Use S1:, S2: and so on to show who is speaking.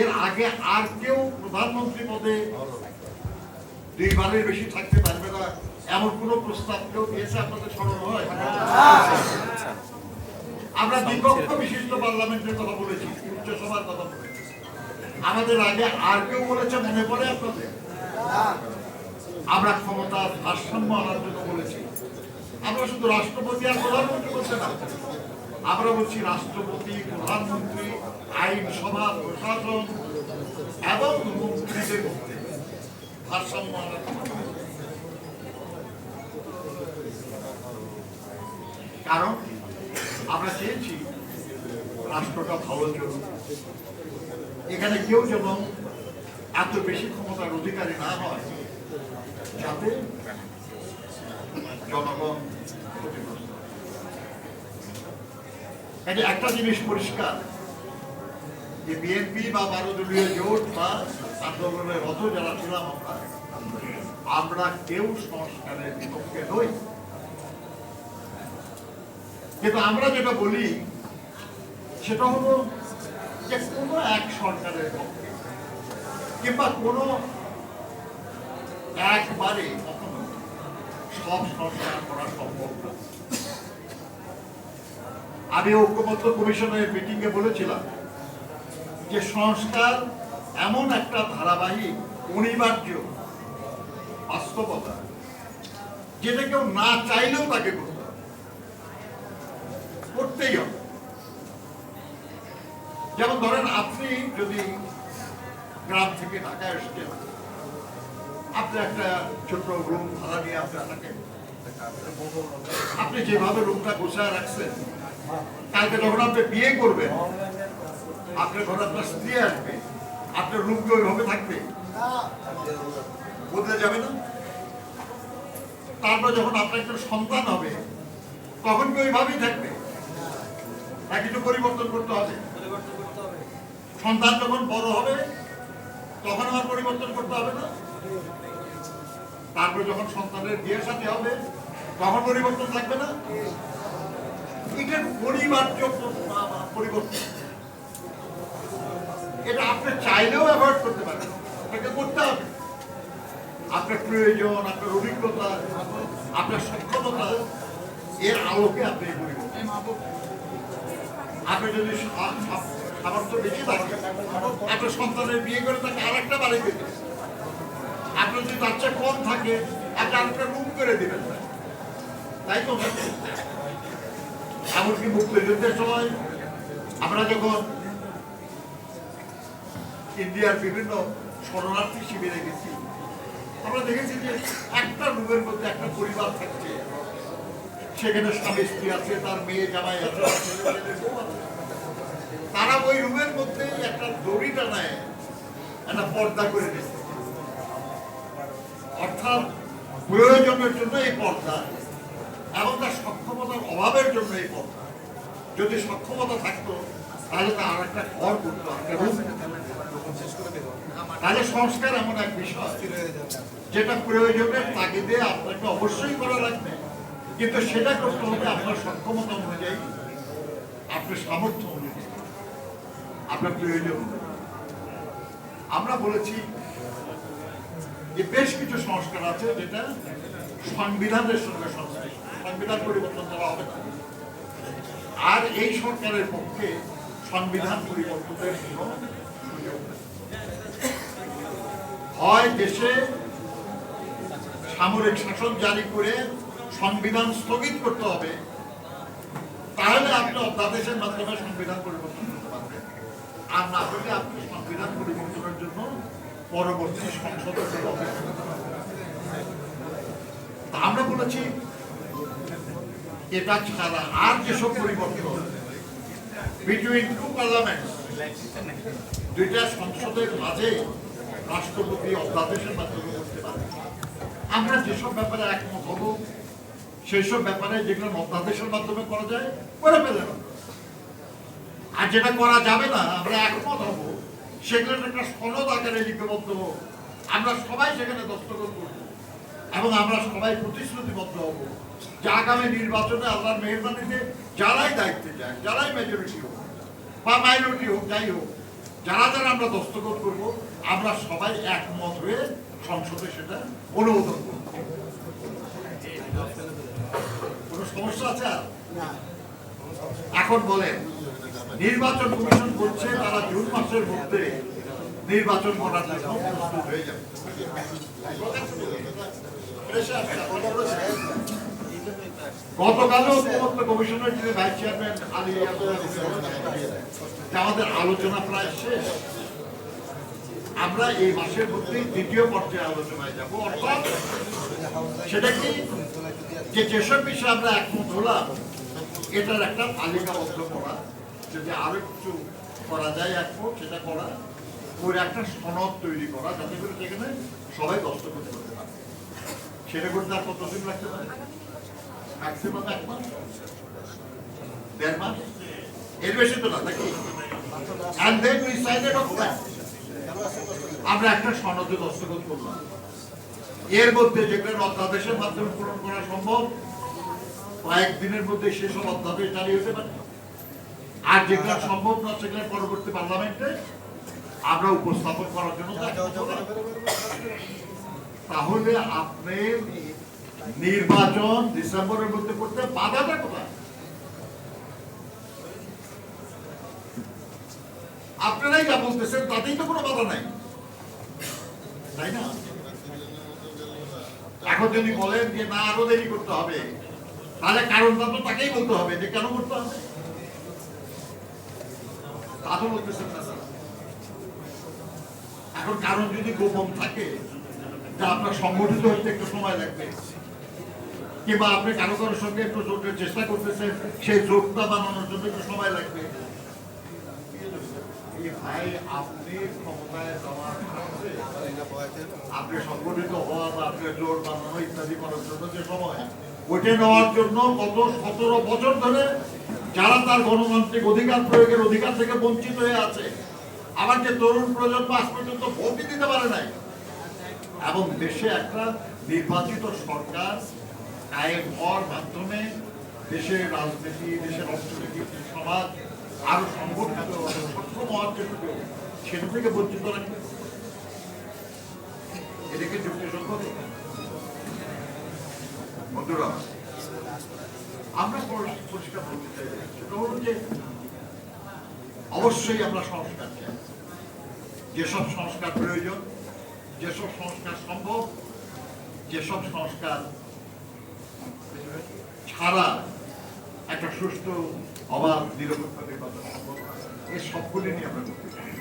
S1: এর আগে আর কেউ প্রধানমন্ত্রী পদে দুইবারের বেশি থাকতে পারবে না, এমন কোন প্রস্তাব কেউ দিয়েছে আপনাদের স্মরণ হয়? আমরা দ্বিপক্ষ বিশিষ্ট পার্লামেন্টের কথা বলেছি, উচ্চসভার কথা বলেছি। আমাদের আগে আর কেউ বলেছে, মনে পড়ে আপনাদের? আমরা ক্ষমতা ভারসাম্য আনার জন্য বলেছি। আমরা শুধু রাষ্ট্রপতি আর প্রধানমন্ত্রী বলছে না, আমরা বলছি রাষ্ট্রপতি, প্রধানমন্ত্রী আইনসভা প্রশাসন এবং মন্ত্রীদের মধ্যে ভারসাম্য জন্য। কারণ আমরা চেয়েছি রাষ্ট্রটা ভালো চলুক এখানে কেউ যেন এত বেশি ক্ষমতার অধিকারী না হয়, যাতে জনগণ ক্ষতিগ্রস্ত। একটা জিনিস পরিষ্কার যে বিএনপি বা বারো দলীয় জোট বা আন্দোলনের রত যারা ছিলাম আমরা আমরা কেউ সংস্কারের বিপক্ষে নই। কিন্তু আমরা যেটা বলি, সেটা হলো যে কোনো এক সরকারের পক্ষে, কিংবা কোনো একবারে কখনো সব সংস্কার করা সম্ভব না। আমি ঐক্যমত্য কমিশনের মিটিং এ বলেছিলাম যে সংস্কার এমন একটা ধারাবাহিক, অনিবার্য, বাস্তবতা, যেটা কেউ না চাইলেও তাকে করতে হবে। করতেই হবে। যেমন ধরেন আপনি যদি গ্রাম থেকে ঢাকায় এসছেন আপনি একটা ছোট্ট রুম ভাড়া নিয়ে আপনি থাকেন আপনি যেভাবে রুমটা গোছায় রাখছেন, কালকে যখন আপনি বিয়ে করবেন আপনার ঘরে আপনার স্ত্রী আসবে আপনার কি ওইভাবে থাকবে? বদলে যাবে না? তারপর যখন আপনার একটা সন্তান হবে তখন কি ওইভাবেই থাকবে? না কিছু পরিবর্তন করতে হবে? সন্তান যখন বড় হবে তখন আমার পরিবর্তন করতে হবে না? তারপরে যখন সন্তানের বিয়ের সাথে হবে তখন পরিবর্তন থাকবে না? এটা পরিবার্য পরিবর্তন। এটা আপনি চাইলেও অ্যাভয়েড করতে পারেন। আপনাকে করতে হবে। আপনার প্রয়োজন, আপনার অভিজ্ঞতা, আপনার সক্ষমতা, এর আলোকে আপনি এই আপনি যদি সামর্থ্য বেশি থাকে আপনার সন্তানের বিয়ে করে তাকে আরেকটা বাড়ি দেবেন আপনার যদি বাচ্চা কম থাকে, আপনি আরেকটা রুম করে দিবেন। তাই তো? এমনকি মুক্তিযুদ্ধের সময় আমরা যখন ইন্ডিয়ার বিভিন্ন শরণার্থী শিবিরে গেছি। আমরা দেখেছি যে একটা রুমের মধ্যে একটা পরিবার থাকছে। সেখানে স্বামী স্ত্রী আছে, তার মেয়ে জামাই আছে। তারা ওই রুমের মধ্যেই একটা দড়ি টানায় একটা পর্দা করে দিচ্ছে অর্থাৎ প্রয়োজনের জন্য এই পর্দা এবং তার সক্ষমতার অভাবের জন্য এই পর্দা। যদি সক্ষমতা থাকতো, তাহলে তা আর একটা ঘর করতো। একটা রুম তাহলে সংস্কার এমন এক বিষয় যেটা প্রয়োজনের তাগিদে আপনাকে অবশ্যই করা লাগবে। কিন্তু সেটা করতে হবে আপনার সক্ষমতা অনুযায়ী আপনার সামর্থ্য অনুযায়ী। আপনার প্রয়োজন আমরা বলেছি যে বেশ কিছু সংস্কার আছে যেটা সংবিধানের সঙ্গে সংশ্লিষ্ট। সংবিধান পরিবর্তন করা হবে না। আর এই সরকারের পক্ষে সংবিধান পরিবর্তনের কোনো সুযোগ নেই। হয় দেশে সামরিক শাসন জারি করে সংবিধান স্থগিত করতে হবে, তাহলে আপনি অধ্যাদেশের মাধ্যমে সংবিধান পরিবর্তন করতে পারবেন আর না হলে আপনি সংবিধান পরিবর্তনের জন্য পরবর্তী। তা আমরা বলেছি, এটা ছাড়া আর যেসব পরিবর্তন বিটুইন টু পার্লামেন্ট দুইটা সংসদের মাঝে রাষ্ট্রপতি অধ্যাদেশের মাধ্যমে করতে পারে। আমরা যেসব ব্যাপারে একমত হব সব ব্যাপারে যেগুলো অধ্যাদেশের মাধ্যমে করা যায়, করে ফেলেন আর যেটা করা যাবে না, আমরা একমত হব সেগুলো একটা সনদ আকারে লিপিবদ্ধ হোক আমরা সবাই সেখানে দস্তখত করব এবং আমরা সবাই প্রতিশ্রুতিবদ্ধ হব যে আগামী নির্বাচনে আল্লাহর মেহরবানিতে যারাই দায়িত্বে যায়, যারাই মেজরিটি হোক বা মাইনরিটি হোক, যাই হোক যারা যারা আমরা দস্তখত করব আমরা সবাই একমত হয়ে সংসদে সেটা অনুমোদন করব। কোনো সমস্যা আছে আর? এখন বলেন নির্বাচন কমিশন বলছে তারা জুন মাসের মধ্যে নির্বাচন করার জন্য প্রস্তুত হয়ে যাবে। আমরা এই মাসের মধ্যেই দ্বিতীয় পর্যায়ে আলোচনায় যাব, অর্থাৎ সেটা কি? যে যেসব বিষয়ে আমরা একমত হলাম, এটার একটা তালিকাবদ্ধ করা, যদি আরও কিছু করা যায় একমত, সেটা করা, ওর একটা সনদ তৈরি করা, যাতে করে সেখানে সবাই দস্তখত করতে পারে। সেটা করতে আর কতদিন লাগতে পারে? ম্যাক্সিমাম এক মাস। দেড় মাস? এর বেশি তো না নাকি? আমরা একটা সনদে দস্তখত করলাম। এর মধ্যে যেগুলো অধ্যাদেশের মাধ্যমে পূরণ করা সম্ভব কয়েকদিনের মধ্যে সেসব অধ্যাদেশ জারি হতে পারে আর যেগুলো সম্ভব না সেগুলো পরবর্তী পার্লামেন্টে আমরা উপস্থাপন করার জন্য। তাহলে আপনি নির্বাচন ডিসেম্বরের মধ্যে করতে বাধাটা কোথায়? আপনারাই যা বলতেছেন তাতেই তো কোনো বাধা নাই। তাই না? এখন যদি বলেন যে না, আরও দেরি করতে হবে, তাহলে কারণটা তো তাকেই বলতে হবে যে কেন করতে হবে। তা তো বলতেছেন না। এখন কারণ যদি গোপন থাকে, যে আপনার সংগঠিত হতে একটু সময় লাগবে। কিংবা আপনি কারও কারোর সঙ্গে একটু জোটের চেষ্টা করতেছেন, সেই জোটটা বানানোর জন্য একটু সময় লাগবে। যারা তার গণতান্ত্রিক অধিকার প্রয়োগের অধিকার থেকে বঞ্চিত হয়ে আছে আবার যে তরুণ প্রজন্ম আজ পর্যন্ত ভোটই দিতে পারে নাই। এবং দেশে একটা নির্বাচিত সরকার কায়েম হওয়ার মাধ্যমে দেশের রাজনীতি, দেশের অর্থনীতি সমাজ আরও সংগঠিত সক্ষম হওয়ার জন্য সেটা থেকে বঞ্চিত রাখবে আমরা পরিষ্কার বলতে চাই, সেটা হলো যে অবশ্যই আমরা সংস্কার চাই। যেসব সংস্কার প্রয়োজন, যেসব সংস্কার সম্ভব, যেসব সংস্কার ছাড়া একটা সুস্থ অবাধ নিরপেক্ষ নির্বাচন সম্ভব এই সবগুলি নিয়ে আমরা করতে চাই